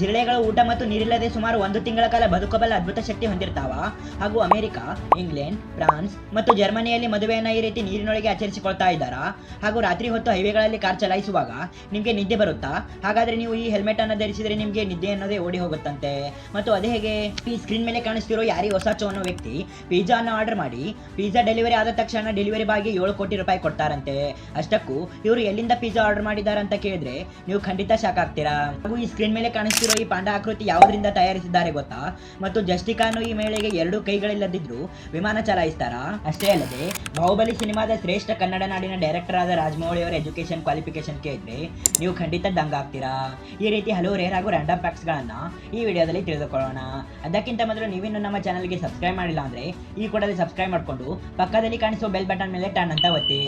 ಜಿರಳೆಗಳು ಊಟ ಮತ್ತು ನೀರಿಲ್ಲದೆ ಸುಮಾರು ಒಂದು ತಿಂಗಳ ಕಾಲ ಬದುಕಬಲ್ಲ ಅದ್ಭುತ ಶಕ್ತಿ ಹೊಂದಿರ್ತಾವ. ಹಾಗೂ ಅಮೆರಿಕ, ಇಂಗ್ಲೆಂಡ್, ಫ್ರಾನ್ಸ್ ಮತ್ತು ಜರ್ಮನಿಯಲ್ಲಿ ಮದುವೆಯನ್ನು ಈ ರೀತಿ ನೀರಿನೊಳಗೆ ಆಚರಿಸಿಕೊಳ್ತಾ ಇದ್ದಾರಾ. ಹಾಗೂ ರಾತ್ರಿ ಹೊತ್ತು ಹೈವೇಗಳಲ್ಲಿ ಕಾರ್ ಚಲಾಯಿಸುವಾಗ ನಿಮಗೆ ನಿದ್ದೆ ಬರುತ್ತಾ? ಹಾಗಾದ್ರೆ ನೀವು ಈ ಹೆಲ್ಮೆಟ್ ಅನ್ನು ಧರಿಸಿದ್ರೆ ನಿಮಗೆ ನಿದ್ದೆ ಅನ್ನೋದೇ ಓಡಿ ಹೋಗುತ್ತಂತೆ. ಮತ್ತು ಅದೇ ಹೇಗೆ ಈ ಸ್ಕ್ರೀನ್ ಮೇಲೆ ಕಾಣಿಸ್ತಿರೋ ಯಾರಿ ಹೊಸಾಚೋ ಅನ್ನೋ ವ್ಯಕ್ತಿ ಪಿಜ್ಜಾ ಅನ್ನು ಆರ್ಡರ್ ಮಾಡಿ ಪಿಜ್ಜಾ ಡೆಲಿವರಿ ಆದ ತಕ್ಷಣ ಡೆಲಿವರಿ ಬಾಯ್ಗೆ ಏಳು ಕೋಟಿ ರೂಪಾಯಿ ಕೊಡ್ತಾರಂತೆ. ಅಷ್ಟಕ್ಕೂ ಇವರು ಎಲ್ಲಿಂದ ಪಿಜ್ಜಾ ಆರ್ಡರ್ ಮಾಡಿದ್ದಾರೆ ಅಂತ ಕೇಳಿದ್ರೆ ನೀವು ಖಂಡಿತ ಶಾಕ್ ಆಗ್ತೀರಾ. ಹಾಗೂ ಈ ಸ್ಕ್ರೀನ್ ಮೇಲೆ ಕಾಣಿಸ್ತಿರೋ ಈ ಪಾಂಡಾಕೃತಿ ಯಾವುದರಿಂದ ತಯಾರಿಸಿದ್ದಾರೆ ಗೊತ್ತಾ? ಮತ್ತು ಜಸ್ಟಿಕಾನು ಈ ಮೇಳೆಗೆ ಎರಡು ಕೈಗಳಿಲ್ಲದಿದ್ರು ವಿಮಾನ ಚಲಾಯಿಸ್ತಾರಾ? ಅಷ್ಟೇ ಅಲ್ಲದೆ, ಬಾಹುಬಲಿ ಸಿನಿಮಾದ ಶ್ರೇಷ್ಠ ಕನ್ನಡ ನಾಡಿನ ಡೈರೆಕ್ಟರ್ ಆದ ರಾಜಮೌಳಿ ಅವರ ಎಜುಕೇಶನ್ ಕ್ವಾಲಿಫಿಕೇಶನ್ ಕೇಳಿದ್ರೆ ನೀವು ಖಂಡಿತ ದಂಗಾಗ್ತೀರಾ ಈ ರೀತಿ ಹಲವು ರೇರ್ ಹಾಗೂ ರ್ಯಾಂಡಮ್ ಫ್ಯಾಕ್ಟ್ಸ್ಗಳನ್ನು ಈ ವಿಡಿಯೋದಲ್ಲಿ ತಿಳಿದುಕೊಳ್ಳೋಣ. ಅದಕ್ಕಿಂತ ಮೊದಲು ನೀವಿನ್ನು ನಮ್ಮ ಚಾನಲ್ಗೆ ಸಬ್ಸ್ಕ್ರೈಬ್ ಮಾಡಿಲ್ಲ ಅಂದ್ರೆ ಈ ಕೂಡಲೇ ಸಬ್ಸ್ಕ್ರೈಬ್ ಮಾಡಿಕೊಂಡು ಪಕ್ಕದಲ್ಲಿ ಕಾಣಿಸುವ ಬೆಲ್ ಬಟನ್ ಮೇಲೆ ಟರ್ನ್ ಅಂತ ಒತ್ತಿ.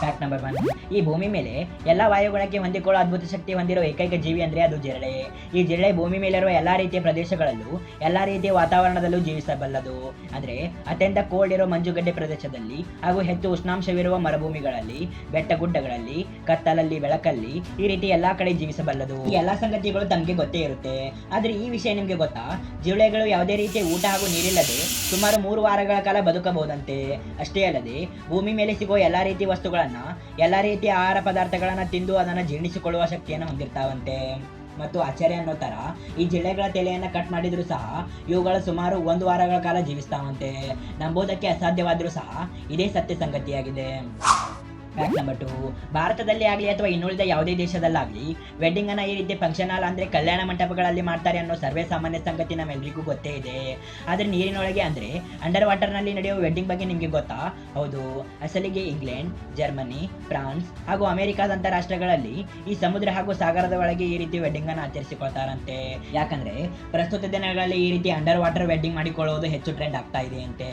ಫ್ಯಾಕ್ಟ್ ನಂಬರ್ ಒನ್ ಈ ಭೂಮಿ ಮೇಲೆ ಎಲ್ಲ ವಾಯುಗುಣಕ್ಕೆ ಹೊಂದಿಕೊಳ್ಳುವ ಅದ್ಭುತ ಶಕ್ತಿ ಹೊಂದಿರೋ ಏಕೈಕ ಜೀವಿ ಅಂದ್ರೆ ಅದು ಜಿರಳೆ. ಈ ಜಿರಳೆ ಭೂಮಿ ಮೇಲಿರುವ ಎಲ್ಲಾ ರೀತಿಯ ಪ್ರದೇಶಗಳಲ್ಲೂ ಎಲ್ಲಾ ರೀತಿಯ ವಾತಾವರಣದಲ್ಲೂ ಜೀವಿಸಬಲ್ಲದು. ಅಂದರೆ ಅತ್ಯಂತ ಕೋಲ್ಡ್ ಇರೋ ಮಂಜುಗಡ್ಡೆ ಪ್ರದೇಶದಲ್ಲಿ ಹಾಗೂ ಹೆಚ್ಚು ಉಷ್ಣಾಂಶವಿರುವ ಮರುಭೂಮಿಗಳಲ್ಲಿ, ಬೆಟ್ಟ ಗುಡ್ಡಗಳಲ್ಲಿ, ಕತ್ತಲಲ್ಲಿ, ಬೆಳಕಲ್ಲಿ ಈ ರೀತಿ ಎಲ್ಲಾ ಕಡೆ ಜೀವಿಸಬಲ್ಲದು. ಈ ಎಲ್ಲಾ ಸಂಗತಿಗಳು ತಮಗೆ ಗೊತ್ತೇ ಇರುತ್ತೆ. ಆದರೆ ಈ ವಿಷಯ ನಿಮಗೆ ಗೊತ್ತಾ? ಜಿರಳೆಗಳು ಯಾವುದೇ ರೀತಿಯ ಊಟ ಹಾಗೂ ನೀರಿಲ್ಲದೆ ಸುಮಾರು ಮೂರು ವಾರಗಳ ಕಾಲ ಬದುಕಬಹುದಂತೆ. ಅಷ್ಟೇ ಅಲ್ಲದೆ ಭೂಮಿ ಮೇಲೆ ಸಿಗುವ ಎಲ್ಲಾ ರೀತಿಯ ವಸ್ತುಗಳನ್ನ ಎಲ್ಲ ರೀತಿಯ ಆಹಾರ ಪದಾರ್ಥಗಳನ್ನು ತಿಂದು ಅದನ್ನು ಜೀರ್ಣಿಸಿಕೊಳ್ಳುವ ಶಕ್ತಿಯನ್ನು ಹೊಂದಿರ್ತಾವಂತೆ. ಮತ್ತು ಆಚಾರ್ಯ ಅನ್ನೋ ಥರ ಈ ಜಿಳೆಗಳ ತಲೆಯನ್ನು ಕಟ್ ಮಾಡಿದರೂ ಸಹ ಇವುಗಳು ಸುಮಾರು ಒಂದು ವಾರಗಳ ಕಾಲ ಜೀವಿಸ್ತಾವಂತೆ. ನಂಬೋದಕ್ಕೆ ಅಸಾಧ್ಯವಾದರೂ ಸಹ ಇದೇ ಸತ್ಯ ಸಂಗತಿಯಾಗಿದೆ. ಫ್ಯಾಕ್ಟ್ ನಂಬರ್ ಟು ಭಾರತದಲ್ಲಿ ಆಗಲಿ ಅಥವಾ ಇನ್ನುಳಿದ ಯಾವುದೇ ದೇಶದಲ್ಲಾಗಲಿ ವೆಡ್ಡಿಂಗ್ ಅನ್ನ ಈ ರೀತಿ ಫಂಕ್ಷನ್ ಹಾಲ್ ಅಂದ್ರೆ ಕಲ್ಯಾಣ ಮಂಟಪಗಳಲ್ಲಿ ಮಾಡ್ತಾರೆ ಅನ್ನೋ ಸರ್ವೇ ಸಾಮಾನ್ಯ ಸಂಗತಿ ನಮ್ಮೆಲ್ಲರಿಗೂ ಗೊತ್ತೇ ಇದೆ. ಆದ್ರೆ ನೀರಿನೊಳಗೆ ಅಂದ್ರೆ ಅಂಡರ್ ವಾಟರ್ನಲ್ಲಿ ನಡೆಯುವ ವೆಡ್ಡಿಂಗ್ ಬಗ್ಗೆ ನಿಮ್ಗೆ ಗೊತ್ತಾ? ಹೌದು, ಅಸಲಿಗೆ ಇಂಗ್ಲೆಂಡ್, ಜರ್ಮನಿ, ಫ್ರಾನ್ಸ್ ಹಾಗೂ ಅಮೆರಿಕಾದಂತ ರಾಷ್ಟ್ರಗಳಲ್ಲಿ ಈ ಸಮುದ್ರ ಹಾಗೂ ಸಾಗರದ ಒಳಗೆ ಈ ರೀತಿ ವೆಡ್ಡಿಂಗ್ ಅನ್ನು ಆಚರಿಸಿಕೊಳ್ತಾರಂತೆ. ಯಾಕಂದ್ರೆ ಪ್ರಸ್ತುತ ದಿನಗಳಲ್ಲಿ ಈ ರೀತಿ ಅಂಡರ್ ವಾಟರ್ ವೆಡ್ಡಿಂಗ್ ಮಾಡಿಕೊಳ್ಳುವುದು ಹೆಚ್ಚು ಟ್ರೆಂಡ್ ಆಗ್ತಾ ಇದೆ ಅಂತೆ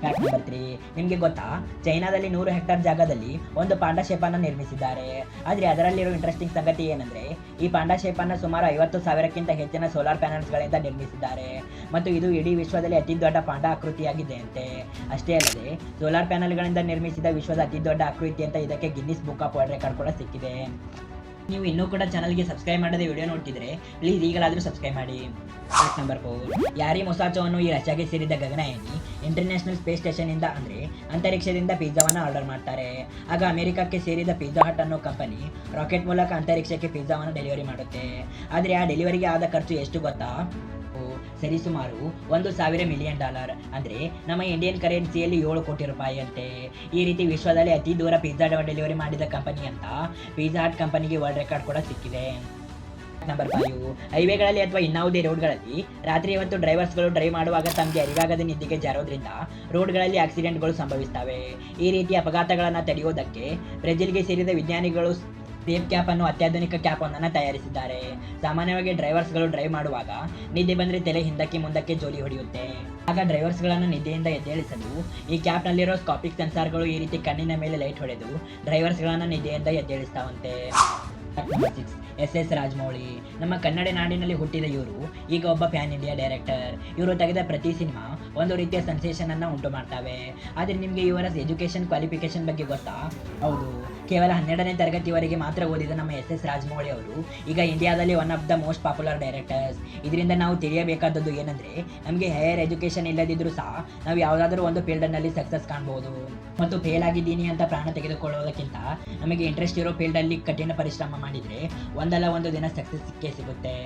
ಫ್ಯಾಕ್ಟ್ ನಂಬರ್ ತ್ರೀ ನಿಮಗೆ ಗೊತ್ತಾ? ಚೈನಾದಲ್ಲಿ ನೂರು ಹೆಕ್ಟರ್ ಜಾಗದಲ್ಲಿ ಒಂದು ಪಾಂಡ ನಿರ್ಮಿಸಿದ್ದಾರೆ. ಆದರೆ ಅದರಲ್ಲಿರೋ ಇಂಟ್ರೆಸ್ಟಿಂಗ್ ಸಂಗತಿ ಏನಂದ್ರೆ, ಈ ಪಾಂಡ ಶೇಪನ್ನು ಸುಮಾರು ಐವತ್ತು ಸಾವಿರಕ್ಕಿಂತ ಹೆಚ್ಚಿನ ಸೋಲಾರ್ ಪ್ಯಾನಲ್ಸ್ಗಳಿಂದ ನಿರ್ಮಿಸಿದ್ದಾರೆ. ಮತ್ತು ಇದು ಇಡೀ ವಿಶ್ವದಲ್ಲಿ ಅತಿ ದೊಡ್ಡ ಪಾಂಡ ಆಕೃತಿಯಾಗಿದೆ ಅಂತೆ ಅಷ್ಟೇ ಅಲ್ಲದೆ ಸೋಲಾರ್ ಪ್ಯಾನಲ್ಗಳಿಂದ ನಿರ್ಮಿಸಿದ ವಿಶ್ವದ ಅತಿ ದೊಡ್ಡ ಆಕೃತಿ ಅಂತ ಇದಕ್ಕೆ Guinness book of world record ಕೂಡ ಸಿಕ್ಕಿದೆ. ನೀವು ಇನ್ನೂ ಕೂಡ ಚಾನಲ್ಗೆ ಸಬ್ಸ್ಕ್ರೈಬ್ ಮಾಡದೆ ವಿಡಿಯೋ ನೋಡ್ತಿದ್ರೆ ಪ್ಲೀಸ್ ಈಗಲಾದರೂ ಸಬ್ಸ್ಕ್ರೈಬ್ ಮಾಡಿ. ಫ್ಯಾಕ್ಟ್ ನಂಬರ್ ಫೋರ್ ಯಾರಿ ಮೊಸಾಚೋವನ್ನು ಈ ರಷ್ಯಾಗೆ ಸೇರಿದ ಗಗನಯಾನಿ ಇಂಟರ್ನ್ಯಾಷನಲ್ ಸ್ಪೇಸ್ ಸ್ಟೇಷನ್ ಇಂದ ಅಂದ್ರೆ ಅಂತರಿಕ್ಷದಿಂದ ಪಿಜ್ಜಾವನ್ನು ಆರ್ಡರ್ ಮಾಡ್ತಾರೆ. ಆಗ ಅಮೆರಿಕಕ್ಕೆ ಸೇರಿದ ಪಿಜ್ಜಾ ಹಟ್ ಅನ್ನೋ ಕಂಪನಿ ರಾಕೆಟ್ ಮೂಲಕ ಅಂತರಿಕ್ಷಕ್ಕೆ ಪಿಜ್ಜಾವನ್ನು ಡೆಲಿವರಿ ಮಾಡುತ್ತೆ. ಆದ್ರೆ ಆ ಡೆಲಿವರಿಗೆ ಆದ ಖರ್ಚು ಎಷ್ಟು ಗೊತ್ತಾ? ಸರಿ ಸುಮಾರು ಒಂದು ಸಾವಿರ ಮಿಲಿಯನ್ ಡಾಲರ್ ಅಂದ್ರೆ ನಮ್ಮ ಇಂಡಿಯನ್ ಕರೆನ್ಸಿಯಲ್ಲಿ ಏಳು ಕೋಟಿ ರೂಪಾಯಿ ಅಂತೆ. ಈ ರೀತಿ ವಿಶ್ವದಲ್ಲಿ ಅತಿ ದೂರ ಪಿಜ್ಜಾ ಡೆಲಿವರಿ ಮಾಡಿದ ಕಂಪನಿ ಅಂತ ಪಿಜ್ಜಾ ಹಟ್ ಕಂಪನಿಗೆ ವರ್ಲ್ಡ್ ರೆಕಾರ್ಡ್ ಕೂಡ ಸಿಕ್ಕಿದೆ. ನಂಬರ್ ಫೈವ್ ಹೈವೇಗಳಲ್ಲಿ ಅಥವಾ ಇನ್ನಾವುದೇ ರೋಡ್ಗಳಲ್ಲಿ ರಾತ್ರಿ ಹೊತ್ತು ಡ್ರೈವರ್ಸ್ಗಳು ಡ್ರೈವ್ ಮಾಡುವಾಗ ತಮಗೆ ಅರಿವಾಗದ ನಿದ್ದೆಗೆ ಜಾರೋದ್ರಿಂದ ರೋಡ್ಗಳಲ್ಲಿ ಆಕ್ಸಿಡೆಂಟ್ಗಳು ಸಂಭವಿಸ್ತವೆ. ಈ ರೀತಿ ಅಪಘಾತಗಳನ್ನು ತಡೆಯೋದಕ್ಕೆ ಬ್ರೆಜಿಲ್ಗೆ ಸೇರಿದ ವಿಜ್ಞಾನಿಗಳು ಸೇಫ್ ಕ್ಯಾಪ್ ಅನ್ನು ಅತ್ಯಾಧುನಿಕ ಕ್ಯಾಪ್ ಒಂದನ್ನು ತಯಾರಿಸಿದ್ದಾರೆ. ಸಾಮಾನ್ಯವಾಗಿ ಡ್ರೈವರ್ಸ್ಗಳು ಡ್ರೈವ್ ಮಾಡುವಾಗ ನಿದ್ದೆ ಬಂದರೆ ತಲೆ ಹಿಂದಕ್ಕೆ ಮುಂದಕ್ಕೆ ಜೋಲಿ ಹೊಡೆಯುತ್ತೆ. ಆಗ ಡ್ರೈವರ್ಸ್ಗಳನ್ನು ನಿದ್ದೆಯಿಂದ ಎದ್ದೇಳಿಸಲು ಈ ಕ್ಯಾಪ್ನಲ್ಲಿರೋ ಸ್ಕಾಪಿಕ್ ಸೆನ್ಸಾರ್ಗಳು ಈ ರೀತಿ ಕಣ್ಣಿನ ಮೇಲೆ ಲೈಟ್ ಹೊಡೆದು ಡ್ರೈವರ್ಸ್ಗಳನ್ನು ನಿದ್ದೆಯಿಂದ ಎದ್ದೇಳಿಸ್ತಾವಂತೆ. ಎಸ್ ಎಸ್ ರಾಜಮೌಳಿ ನಮ್ಮ ಕನ್ನಡ ನಾಡಿನಲ್ಲಿ ಹುಟ್ಟಿದ ಇವರು. ಈಗ ಒಬ್ಬ ಪ್ಯಾನ್ ಇಂಡಿಯಾ ಡೈರೆಕ್ಟರ್ ಇವರು ತೆಗೆದ ಪ್ರತಿ ಸಿನಿಮಾ ಒಂದು ರೀತಿಯ ಸೆನ್ಸೇಷನ್ ಅನ್ನ ಉಂಟು ಮಾಡ್ತವೆ. ಆದರೆ ನಿಮಗೆ ಇವರ ಎಜುಕೇಶನ್ ಕ್ವಾಲಿಫಿಕೇಶನ್ ಬಗ್ಗೆ ಗೊತ್ತಾ? ಹೌದು. ಕೇವಲ ಹನ್ನೆರಡನೇ ತರಗತಿವರೆಗೆ ಮಾತ್ರ ಓದಿದ ನಮ್ಮ ಎಸ್ ಎಸ್ ರಾಜಮೌಳಿ ಅವರು, ಈಗ ಇಂಡಿಯಾದಲ್ಲಿ one of the most popular directors ಇದರಿಂದ ನಾವು ತಿಳಿಯಬೇಕಾದದ್ದು ಏನಂದ್ರೆ, ನಮಗೆ ಹೈಯರ್ ಎಜುಕೇಶನ್ ಇಲ್ಲದಿದ್ದರೂ ಸಹ ನಾವು ಯಾವುದಾದ್ರೂ ಒಂದು ಫೀಲ್ಡ್ನಲ್ಲಿ ಸಕ್ಸಸ್ ಕಾಣ್ಬೋದು. ಮತ್ತು ಫೇಲ್ ಆಗಿದ್ದೀನಿ ಅಂತ ಪ್ರಾಣ ತೆಗೆದುಕೊಳ್ಳೋದಕ್ಕಿಂತ ನಮಗೆ ಇಂಟ್ರೆಸ್ಟ್ ಇರೋ ಫೀಲ್ಡಲ್ಲಿ ಕಠಿಣ ಪರಿಶ್ರಮ ಮಾಡಿದರೆ ಒಂದಲ್ಲ ಒಂದು ದಿನ ಸಕ್ಸಸ್ ಸಿಕ್ಕೇ ಸಿಗುತ್ತೆ.